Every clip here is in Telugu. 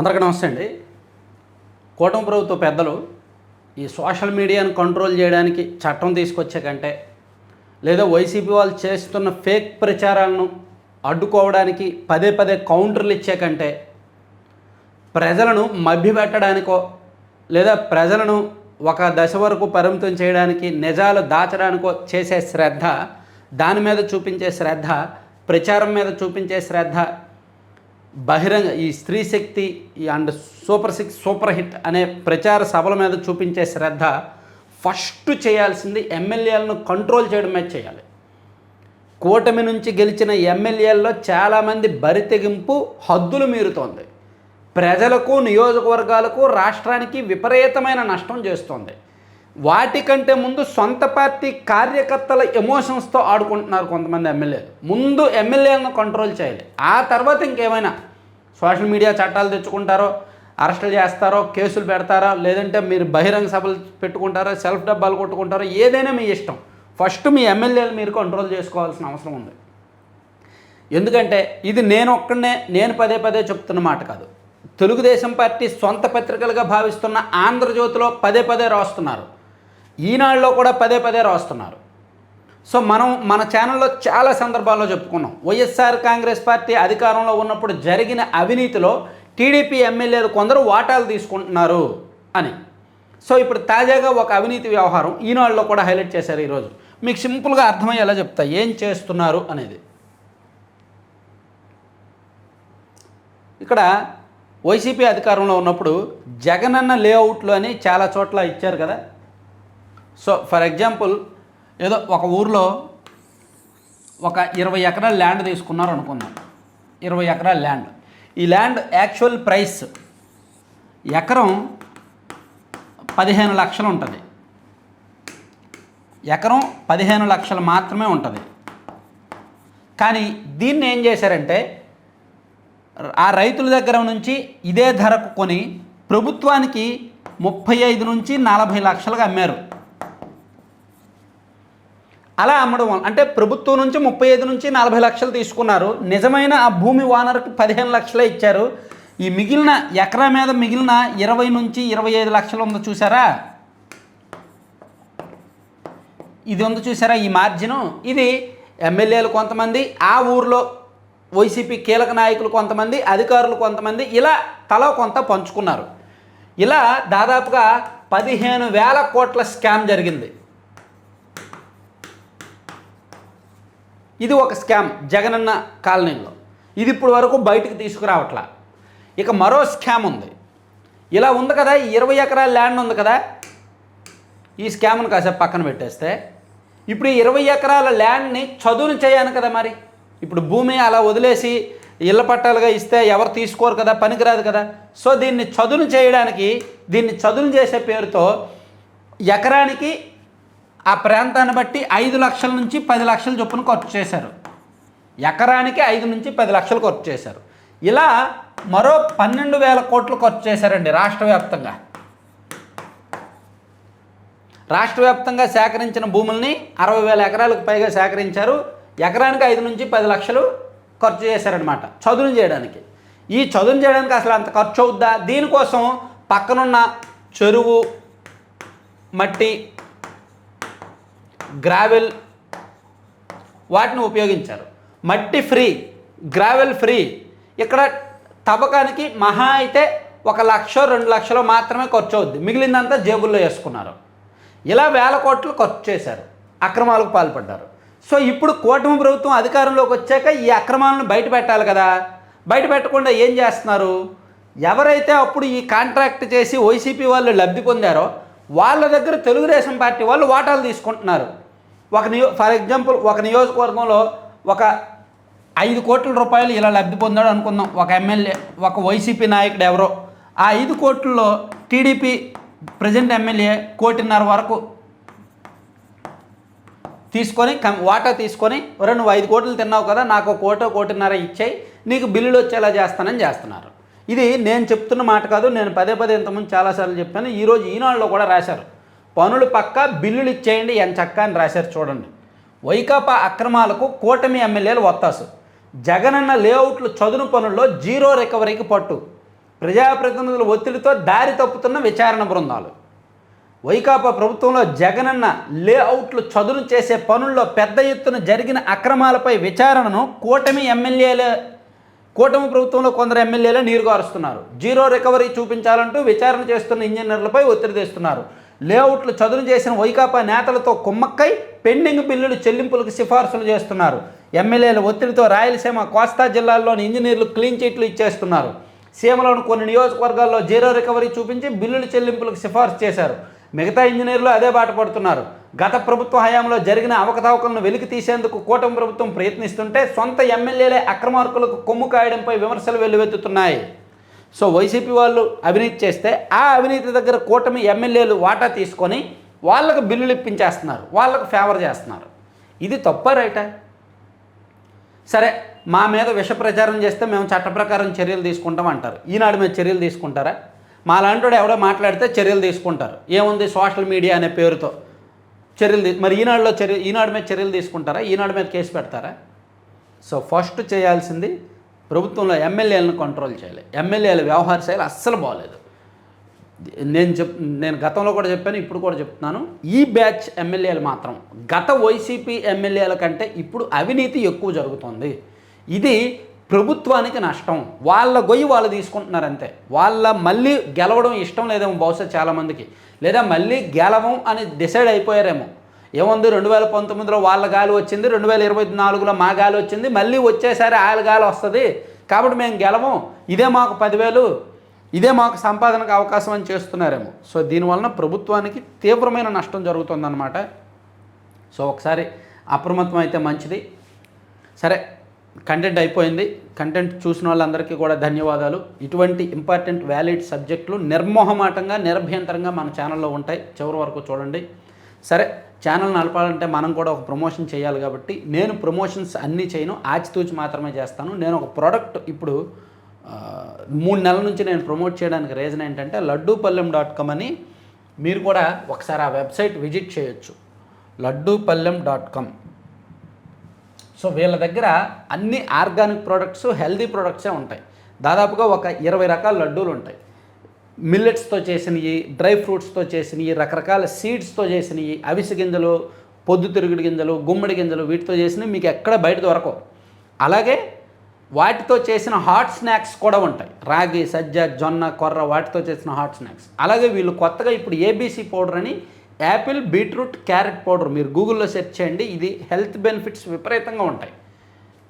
అందరికీ నమస్తే అండి. కూటమి ప్రభుత్వ పెద్దలు ఈ సోషల్ మీడియాను కంట్రోల్ చేయడానికి చట్టం తీసుకొచ్చే కంటే లేదా వైసీపీ వాళ్ళు చేస్తున్న ఫేక్ ప్రచారాలను అడ్డుకోవడానికి పదే పదే కౌంటర్లు ఇచ్చే కంటే ప్రజలను మభ్యపెట్టడానికో లేదా ప్రజలను ఒక దశ వరకు పరిమితం చేయడానికి నిజాలు దాచడానికో చేసే శ్రద్ధ దాని మీద చూపించే శ్రద్ధ ప్రచారం మీద చూపించే శ్రద్ధ బహిరంగ ఈ స్త్రీ శక్తి ఈ and super six super hit అనే ప్రచార సభల మీద చూపించే శ్రద్ధ ఫస్ట్ చేయాల్సింది ఎమ్మెల్యేలను కంట్రోల్ చేయడమే చేయాలి. కూటమి నుంచి గెలిచిన ఎమ్మెల్యేల్లో చాలామంది బరితెగింపు హద్దులు మీరుతోంది. ప్రజలకు నియోజకవర్గాలకు రాష్ట్రానికి విపరీతమైన నష్టం చేస్తోంది. వాటికంటే ముందు సొంత పార్టీ కార్యకర్తల ఎమోషన్స్తో ఆడుకుంటున్నారు కొంతమంది ఎమ్మెల్యేలు. ముందు ఎమ్మెల్యేలను కంట్రోల్ చేయాలి. ఆ తర్వాత ఇంకేమైనా సోషల్ మీడియా చట్టాలు తెచ్చుకుంటారో అరెస్టులు చేస్తారో కేసులు పెడతారో లేదంటే మీరు బహిరంగ సభలు పెట్టుకుంటారో సెల్ఫ్ డబ్బాలు కొట్టుకుంటారో ఏదైనా మీ ఇష్టం. ఫస్ట్ మీ ఎమ్మెల్యేలు మీరు కంట్రోల్ చేసుకోవాల్సిన అవసరం ఉంది. ఎందుకంటే ఇది నేను ఒక్కడనే నేను పదే పదే చెప్తున్న మాట కాదు. తెలుగుదేశం పార్టీ సొంత పత్రికలుగా భావిస్తున్న ఆంధ్రజ్యోతిలో పదే పదే రాస్తున్నారు. ఈనాడులో కూడా పదే పదే రాస్తున్నారు. సో మనం మన ఛానల్లో చాలా సందర్భాల్లో చెప్పుకున్నాం. వైఎస్ఆర్ కాంగ్రెస్ పార్టీ అధికారంలో ఉన్నప్పుడు జరిగిన అవినీతిలో టీడీపీ ఎమ్మెల్యేలు కొందరు వాటాలు తీసుకుంటున్నారు అని. సో ఇప్పుడు తాజాగా ఒక అవినీతి వ్యవహారం ఈనాడులో కూడా హైలైట్ చేశారు ఈరోజు. మీకు సింపుల్గా అర్థమయ్యేలా చెప్తా. ఏం చేస్తున్నారు అనేది. ఇక్కడ వైసీపీ అధికారంలో ఉన్నప్పుడు జగనన్న లేఅవుట్లు అని చాలా చోట్ల ఇచ్చారు కదా. సో ఫర్ ఎగ్జాంపుల్ ఏదో ఒక ఊర్లో ఒక ఇరవై ఎకరాల ల్యాండ్ తీసుకున్నారు అనుకుందాం. ఇరవై ఎకరాల ల్యాండ్ ఈ ల్యాండ్ యాక్చువల్ ప్రైస్ ఎకరం పదిహేను లక్షలు ఉంటుంది. ఎకరం పదిహేను లక్షలు మాత్రమే ఉంటుంది. కానీ దీన్ని ఏం చేశారంటే ఆ రైతుల దగ్గర నుంచి ఇదే ధరకు కొని ప్రభుత్వానికి ముప్పై ఐదు నుంచి నలభై లక్షలుగా అమ్మారు. అలా అమ్మడం వల్ల అంటే ప్రభుత్వం నుంచి ముప్పై ఐదు నుంచి నలభై లక్షలు తీసుకున్నారు. నిజమైన ఆ భూమి ఓనర్కి పదిహేను లక్షలే ఇచ్చారు. ఈ మిగిలిన ఎకరా మీద మిగిలిన ఇరవై నుంచి ఇరవై ఐదు లక్షలు ఉందో చూసారా? ఇది ఉంది చూసారా ఈ మార్జిను? ఇది ఎమ్మెల్యేలు కొంతమంది ఆ ఊర్లో వైసీపీ కీలక నాయకులు కొంతమంది అధికారులు కొంతమంది ఇలా తల కొంత పంచుకున్నారు. ఇలా దాదాపుగా పదిహేను వేల కోట్ల స్కామ్ జరిగింది. ఇది ఒక స్కామ్ జగనన్న కాలనీలో. ఇది ఇప్పుడు వరకు బయటకు తీసుకురావట్లా. ఇక మరో స్కామ్ ఉంది. ఇలా ఉంది కదా ఇరవై ఎకరాల ల్యాండ్ ఉంది కదా ఈ స్కామ్ను కాసేపు పక్కన పెట్టేస్తే ఇప్పుడు ఈ ఇరవై ఎకరాల ల్యాండ్ని చదువును చేయాను కదా మరి. ఇప్పుడు భూమి అలా వదిలేసి ఇళ్ళ పట్టాలుగా ఇస్తే ఎవరు తీసుకోరు కదా పనికిరాదు కదా. సో దీన్ని చదును చేయడానికి దీన్ని చదును చేసే పేరుతో ఎకరానికి ఆ ప్రాంతాన్ని బట్టి ఐదు లక్షల నుంచి పది లక్షల చొప్పున ఖర్చు చేశారు. ఎకరానికి ఐదు నుంచి పది లక్షలు ఖర్చు చేశారు. ఇలా మరో పన్నెండు వేల కోట్లు ఖర్చు చేశారండి రాష్ట్ర వ్యాప్తంగా. రాష్ట్ర వ్యాప్తంగా సేకరించిన భూముల్ని అరవై వేల ఎకరాలకు పైగా సేకరించారు. ఎకరానికి ఐదు నుంచి పది లక్షలు ఖర్చు చేశారనమాట చదును చేయడానికి. ఈ చదును చేయడానికి అసలు అంత ఖర్చు అవుద్దా? దీనికోసం పక్కనున్న చెరువు మట్టి గ్రావెల్ వాటిని ఉపయోగించారు. మట్టి ఫ్రీ గ్రావెల్ ఫ్రీ. ఇక్కడ తవ్వకానికి మహా అయితే ఒక లక్ష రెండు లక్షలు మాత్రమే ఖర్చు అవుద్ది. మిగిలిందంతా జేబుల్లో వేసుకున్నారు. ఇలా వేల కోట్లు ఖర్చు చేశారు. అక్రమాలకు పాల్పడ్డారు. సో ఇప్పుడు కూటమి ప్రభుత్వం అధికారంలోకి వచ్చాక ఈ అక్రమాలను బయట పెట్టాలి కదా. బయట పెట్టకుండా ఏం చేస్తున్నారు? ఎవరైతే అప్పుడు ఈ కాంట్రాక్ట్ చేసి వైసీపీ వాళ్ళు లబ్ధి పొందారో వాళ్ళ దగ్గర తెలుగుదేశం పార్టీ వాళ్ళు వాటాలు తీసుకుంటున్నారు. ఒక నియో ఫర్ ఎగ్జాంపుల్ ఒక నియోజకవర్గంలో ఒక ఐదు కోట్ల రూపాయలు ఇలా లబ్ధి పొందాడు అనుకుందాం. ఒక ఎమ్మెల్యే ఒక వైసీపీ నాయకుడు ఎవరో. ఆ ఐదు కోట్లలో టీడీపీ ప్రజెంట్ ఎమ్మెల్యే కోటిన్నర వరకు తీసుకొని కం వాటా తీసుకొని ఒరే నువ్వు ఐదు కోట్లు తిన్నావు కదా నాకు ఒక కోటో కోటిన్నర ఇచ్చేయి. నీకు బిల్లులు వచ్చేలా చేస్తానని చేస్తున్నారు. ఇది నేను చెప్తున్న మాట కాదు నేను పదే పదే ఇంతకుముందు చాలాసార్లు చెప్పాను. ఈరోజు ఈనాడులో కూడా రాశారు. పనులు పక్క బిల్లులు ఇచ్చేయండి ఎంత చక్క అని రాశారు చూడండి. వైకాపా అక్రమాలకు కూటమి ఎమ్మెల్యేలు వత్తాసు. జగనన్న లేఅవుట్లు చదును పనుల్లో జీరో రికవరీకి పట్టు. ప్రజాప్రతినిధుల ఒత్తిడితో దారి తప్పుతున్న విచారణ బృందాలు. వైకాపా ప్రభుత్వంలో జగనన్న లేఅవుట్లు చదును చేసే పనుల్లో పెద్ద ఎత్తున జరిగిన అక్రమాలపై విచారణను కూటమి ఎమ్మెల్యేల కూటమి ప్రభుత్వంలో కొందరు ఎమ్మెల్యేలు నీరుగారుస్తున్నారు. జీరో రికవరీ చూపించాలంటూ విచారణ చేస్తున్న ఇంజనీర్లపై ఒత్తిడి తెస్తున్నారు. లేఅవుట్లు చదును చేసిన వైకాపా నేతలతో కుమ్మక్కై పెండింగ్ బిల్లులు చెల్లింపులకు సిఫార్సులు చేస్తున్నారు. ఎమ్మెల్యేల ఒత్తిడితో రాయలసీమ కోస్తా జిల్లాల్లోని ఇంజనీర్లు క్లీన్ చిట్లు ఇచ్చేస్తున్నారు. సీమలోని కొన్ని నియోజకవర్గాల్లో జీరో రికవరీ చూపించి బిల్లుల చెల్లింపులకు సిఫార్సు చేశారు. మిగతా ఇంజనీర్లు అదే బాట పడుతున్నారు. గత ప్రభుత్వ హయాంలో జరిగిన అవకతవకలను వెలికి తీసేందుకు కూటమి ప్రభుత్వం ప్రయత్నిస్తుంటే సొంత ఎమ్మెల్యేలే అక్రమార్కులకు కొమ్ము కాయడంపై విమర్శలు వెల్లువెత్తుతున్నాయి. సో వైసీపీ వాళ్ళు అవినీతి చేస్తే ఆ అవినీతి దగ్గర కూటమి ఎమ్మెల్యేలు వాటా తీసుకొని వాళ్ళకు బిల్లులు ఇప్పించేస్తున్నారు వాళ్ళకు ఫేవర్ చేస్తున్నారు. ఇది తప్ప రైటా? సరే మా మీద విష ప్రచారం చేస్తే మేము చట్ట ప్రకారం చర్యలు తీసుకుంటాం అంటారు. ఈనాడు మీద చర్యలు తీసుకుంటారా? మా లాంటి ఎవడో మాట్లాడితే చర్యలు తీసుకుంటారు. ఏముంది సోషల్ మీడియా అనే పేరుతో? చర్యలు తీ- మరి ఈనాడులో చర్య ఈనాడు మీద చర్యలు తీసుకుంటారా? ఈనాడు మీద కేసు పెడతారా? సో ఫస్ట్ చేయాల్సింది ప్రభుత్వంలో ఎమ్మెల్యేలను కంట్రోల్ చేయాలి. ఎమ్మెల్యేల వ్యవహార శైలి అస్సలు బాగలేదు నేను చెప్ నేను గతంలో కూడా చెప్పాను ఇప్పుడు కూడా చెప్తున్నాను. ఈ బ్యాచ్ ఎమ్మెల్యేలు మాత్రం గత వైసీపీ ఎమ్మెల్యేల కంటే ఇప్పుడు అవినీతి ఎక్కువ జరుగుతుంది. ఇది ప్రభుత్వానికి నష్టం. వాళ్ళ గొయ్యి వాళ్ళు తీసుకుంటున్నారు అంతే. వాళ్ళ మళ్ళీ గెలవడం ఇష్టం లేదేమో బహుశా చాలామందికి. లేదా మళ్ళీ గెలవం అని డిసైడ్ అయిపోయారేమో. ఏముంది? రెండు వేల పంతొమ్మిదిలో వాళ్ళ గాలి వచ్చింది రెండు వేల ఇరవై నాలుగులో మా గాలి వచ్చింది మళ్ళీ వచ్చేసారి వాళ్ళ గాలి వస్తుంది. కాబట్టి మేము గెలము. ఇదే మాకు పదివేలు ఇదే మాకు సంపాదనకు అవకాశం అని చేస్తున్నారేమో. సో దీనివలన ప్రభుత్వానికి తీవ్రమైన నష్టం జరుగుతుందన్నమాట. సో ఒకసారి అప్రమత్తం అయితే మంచిది. సరే కంటెంట్ అయిపోయింది. కంటెంట్ చూసిన వాళ్ళందరికీ కూడా ధన్యవాదాలు. ఇటువంటి ఇంపార్టెంట్ వ్యాలిడ్ సబ్జెక్టులు నిర్మోహమాటంగా నిరభ్యంతరంగా మన ఛానల్లో ఉంటాయి. చివరి వరకు చూడండి. సరే ఛానల్ నడపాలంటే మనం కూడా ఒక ప్రమోషన్ చేయాలి కాబట్టి నేను ప్రమోషన్స్ అన్నీ చేయను ఆచితూచి మాత్రమే చేస్తాను. నేను ఒక ప్రోడక్ట్ ఇప్పుడు మూడు నెలల నుంచి నేను ప్రమోట్ చేయడానికి రీజన్ ఏంటంటే లడ్డూపల్లెం డాట్ కామ్ అని మీరు కూడా ఒకసారి ఆ వెబ్సైట్ విజిట్ చేయొచ్చు. Laddupallem dot com. సో వీళ్ళ దగ్గర అన్ని ఆర్గానిక్ ప్రోడక్ట్స్ హెల్దీ ప్రోడక్ట్సే ఉంటాయి. దాదాపుగా ఒక ఇరవై రకాల లడ్డూలు ఉంటాయి. మిల్లెట్స్తో చేసినవి డ్రై ఫ్రూట్స్తో చేసినవి రకరకాల సీడ్స్తో చేసినవి అవిసె గింజలు పొద్దుతిరుగుడు గింజలు గుమ్మడి గింజలు వీటితో చేసినవి మీకు ఎక్కడ బయట దొరకవు. అలాగే వాటితో చేసిన హాట్ స్నాక్స్ కూడా ఉంటాయి. రాగి సజ్జ జొన్న కొర్ర వాటితో చేసిన హాట్ స్నాక్స్. అలాగే వీళ్ళు కొత్తగా ఇప్పుడు ఏబీసీ పౌడర్ అని యాపిల్ బీట్రూట్ క్యారెట్ పౌడర్ మీరు గూగుల్లో సెర్చ్ చేయండి. ఇది హెల్త్ బెనిఫిట్స్ విపరీతంగా ఉంటాయి.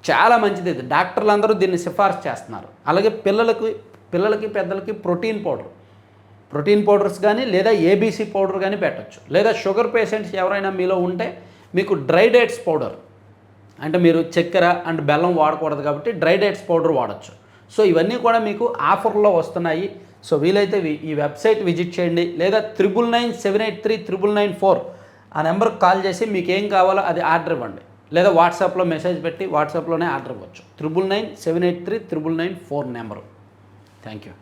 చాలా మంచిది ఇది. డాక్టర్లు అందరూ దీన్ని సిఫార్సు చేస్తున్నారు. అలాగే పిల్లలకి పిల్లలకి పెద్దలకి ప్రోటీన్ పౌడర్. ప్రోటీన్ పౌడర్స్ కానీ లేదా ఏబీసీ పౌడర్ కానీ పెట్టచ్చు. లేదా షుగర్ పేషెంట్స్ ఎవరైనా మీలో ఉంటే మీకు డ్రై డేట్స్ పౌడర్. అంటే మీరు చక్కెర అండ్ బెల్లం వాడకూడదు కాబట్టి డ్రై డేట్స్ పౌడర్ వాడచ్చు. సో ఇవన్నీ కూడా మీకు ఆఫర్లో వస్తున్నాయి. సో వీలైతే ఈ వెబ్సైట్ విజిట్ చేయండి. లేదా triple nine seven eight three triple nine four ఆ నెంబర్కి కాల్ చేసి మీకు ఏం కావాలో అది ఆర్డర్ ఇవ్వండి. లేదా వాట్సాప్లో మెసేజ్ పెట్టి వాట్సాప్లోనే ఆర్డర్ ఇవ్వచ్చు. Triple nine seven eight three triple nine four number. Thank you.